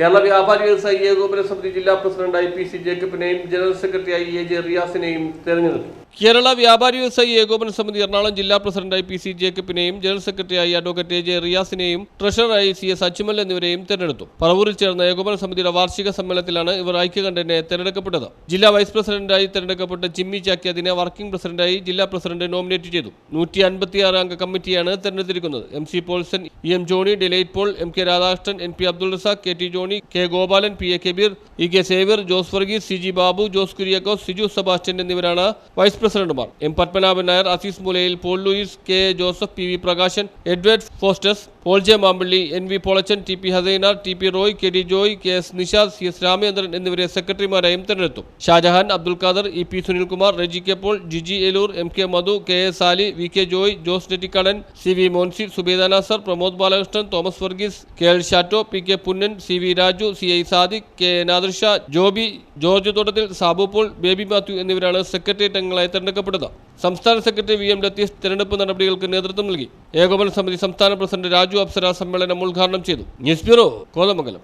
Kerala വ്യാപാരി വ്യവസായി ഏകോപന സമിതി ജില്ലാ പ്രസിഡന്റായി പി സി ജേക്കബിനെയും ജനറൽ സെക്രട്ടറിയായി എ ജെ റിയാസിനെയും തെരഞ്ഞെടുത്തു. കേരള വ്യാപാരി വ്യവസായി ഏകോപന സമിതി എറണാകുളം ജില്ലാ പ്രസിഡന്റായി പി സി ജേക്കബിനെയും ജനറൽ സെക്രട്ടറിയായി അഡ്വക്കേറ്റ് എ ജെ റിയാസിനെയും ട്രഷററായി സി എസ് അച്ചുമൽ എന്നിവരെയും തെരഞ്ഞെടുത്തു. പറവൂരിൽ ചേർന്ന ഏകോപന സമിതിയുടെ വാർഷിക സമ്മേളനത്തിലാണ് ഇവർ ഐക്യകണ്ഠനെ തെരഞ്ഞെടുക്കപ്പെട്ടത്. ജില്ലാ വൈസ് പ്രസിഡന്റായി തെരഞ്ഞെടുക്കപ്പെട്ട ജിമ്മി ചാക്യാദിനെ വർക്കിംഗ് പ്രസിഡന്റായി ജില്ലാ പ്രസിഡന്റ് നോമിനേറ്റ് ചെയ്തു. നൂറ്റി അൻപത്തിയാറ് അംഗ കമ്മിറ്റിയാണ് തെരഞ്ഞെടുത്തിരിക്കുന്നത്. M C Paulson E M Johny Delight Paul M K Radhakrishnan N P Abdul Razak K T Johny K Gopalan P A Kabeer E K Xavier Jose Varghese C G Babu Jose Kuriakose Siju Sebastian എന്നിവരാണ് vice പ്രസിഡന്റുമാർ. M. Padmanabhan Nair Azeez Mulayil Paul Louis K. Joseph P. V. Prakashan Edward Faustus Paul J. Mampally N. V. Polachan T. P. Hassainar T. P. Roy K. D. Joy K. S. Nishad C. S. Ramachandran എന്നിവരെ സെക്രട്ടറിമാരായും തെരഞ്ഞെടുത്തു. Shajahan Abdul Khader E. P. Sunilkumar Reji K. Paul Jiji Eloor M. K. Madhu K. S Sali V. K. Joy Jose Nettikkadan C. V. Moncy Zubaida Nasar Pramod Balakrishnan Thomas Varghese K. L. Shatto P. K. Punnen C. V. Raju C I Sadiq K Nadir Shah Joby George Thottathil Sabu Paul baby Mathew എന്നിവരാണ് secretariat അംഗങ്ങളായി തെരഞ്ഞെടുക്കപ്പെടുന്നത് സംസ്ഥാന secretary V M Latheef തെരഞ്ഞെടുപ്പ് നടപടികൾക്ക് നേതൃത്വം നൽകി. ഏകോപന സമിതി സംസ്ഥാന പ്രസിഡന്റ് രാജു അപ്സര സമ്മേളനം ഉദ്ഘാടനം ചെയ്തു. News bureau Kothamangalam.